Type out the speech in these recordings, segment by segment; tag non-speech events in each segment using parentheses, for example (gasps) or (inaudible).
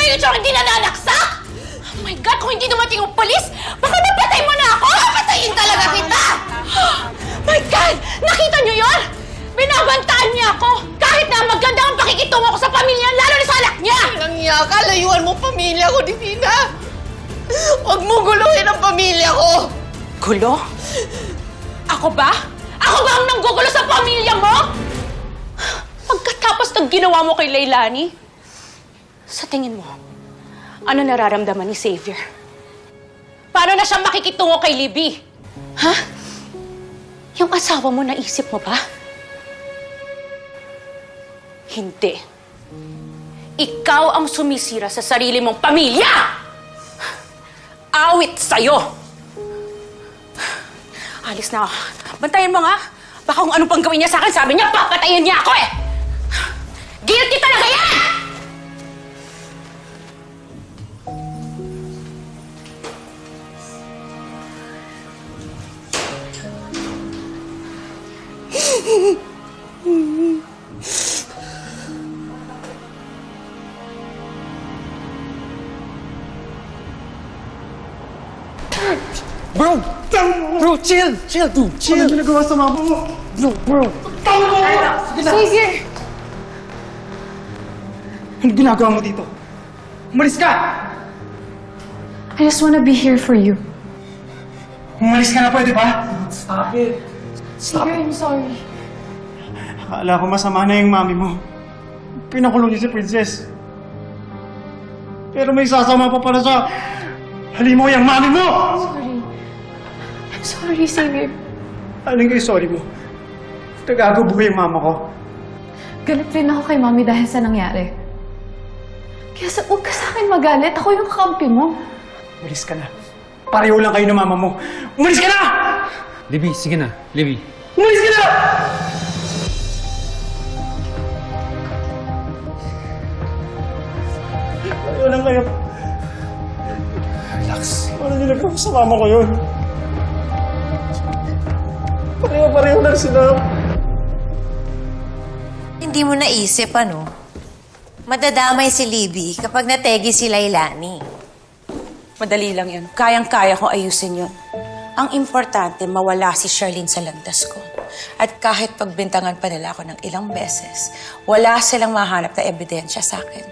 Ba yung itsura ng hindi nananaksak? Oh my God, kung hindi dumating yung polis, baka napatay mo na ako! Patayin talaga kita! (gasps) my God! Nakita niyo yon? Binabantaan niya ako! Kahit na maganda ang pakikitungo ko sa pamilya, lalo na sa anak niya! Nangya ka, layuan mo pamilya ko, Divina! Huwag mo guluhin ang pamilya ko! Gulo? Ako ba? Ako ba ang nanggugulo sa pamilya mo? Pagkatapos ng ginawa mo kay Leilani, sa tingin mo, ano nararamdaman ni Xavier? Paano na siya makikitungo kay Libby? Ha? Yung asawa mo, naisip mo ba? Hindi. Ikaw ang sumisira sa sarili mong pamilya! Awit sa'yo! Alis na ako. Bantayan mo nga. Baka kung ano pang gawin niya sa akin, sabi niya, papatayin niya ako eh! Guilty talaga yan! Bro! Bro, chill! Chill, dude! Chill! Ano ginagawa sa mama mo? Bro, bro! Xavier! Ano ginagawa mo dito? Umalis ka! I just wanna be here for you. Umalis ka na pwede ba? Stop it! Xavier, I'm sorry. Akala ko masama na yung mami mo. Pinakulong niya si Princess. Pero may sasama pa pala sa halimo yung mami mo! Sorry. I'm sorry, Xavier. Ano yung sorry mo? Nagagubuhay yung mama ko. Galit rin ako kay Mami dahil sa nangyari. Kaya sa, huwag ka sa akin magalit. Ako yung kampi mo. Umalis ka na. Pareho lang kayo ng mama mo. Umalis ka na! Libby, sige na. Libby. Umalis ka na! Sa mama ko yun? Pareho-pareho lang sila. Hindi mo naisip, ano? Madadamay si Libby kapag nategi si Lailani. Madali lang yun. Kayang-kaya kong ayusin yun. Ang importante, mawala si Charlene sa landas ko. At kahit pagbintangan pa nila ako ng ilang beses, wala silang mahanap na ebidensya sa akin.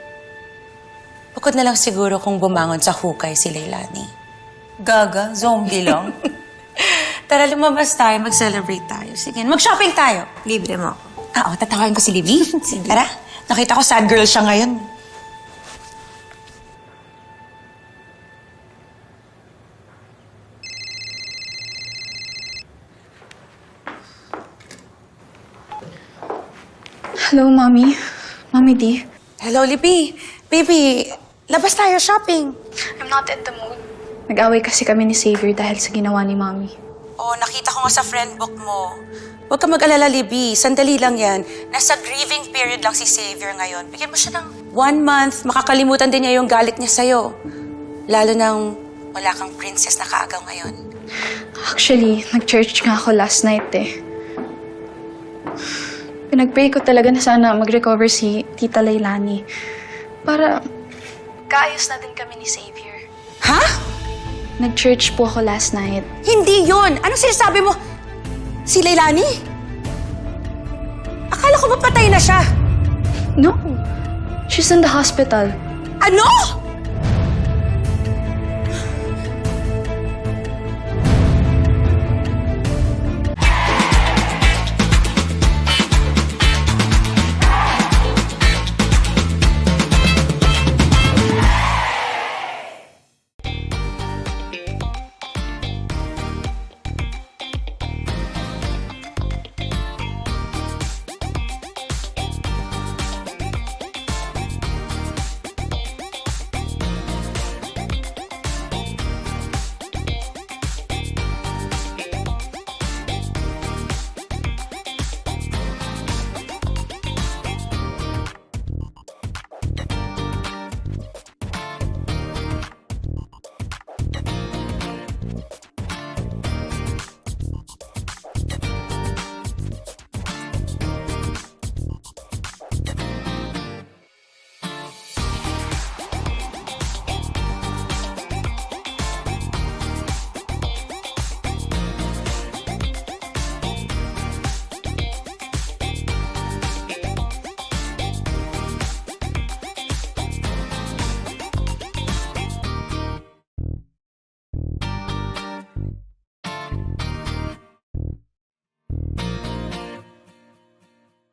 Bukod na lang siguro kung bumangon sa hukay si Lailani. Gaga, zombie lang. (laughs) Tara, lumabas tayo, mag-celebrate tayo. Sige, mag-shopping tayo. Libre mo ako. Ah, oo, tatawagan ko si Libby. (laughs) Tara, nakita ko sad girl siya ngayon. Hello, Mommy. Mommy D. Hello, Libby. Baby, labas tayo shopping. I'm not in the mood. Nag-away kasi kami ni Xavier dahil sa ginawa ni Mommy. Oh, nakita ko nga sa friend book mo. Huwag ka mag-alala, Libby. Sandali lang yan. Nasa grieving period lang si Xavier ngayon. Bigyan mo siya ng one month. Makakalimutan din niya yung galit niya sa'yo. Lalo nang wala kang princess na kaagaw ngayon. Actually, nag-church nga ako last night eh. Pinag-pray ko talaga na sana mag-recover si Tita Leilani. Para kaayos na din kami ni Xavier. Ha? Nag-church po ako last night. Hindi yon. Anong sinasabi mo? Si Leilani? Akala ko ba patay na siya? No. She's in the hospital. Ano?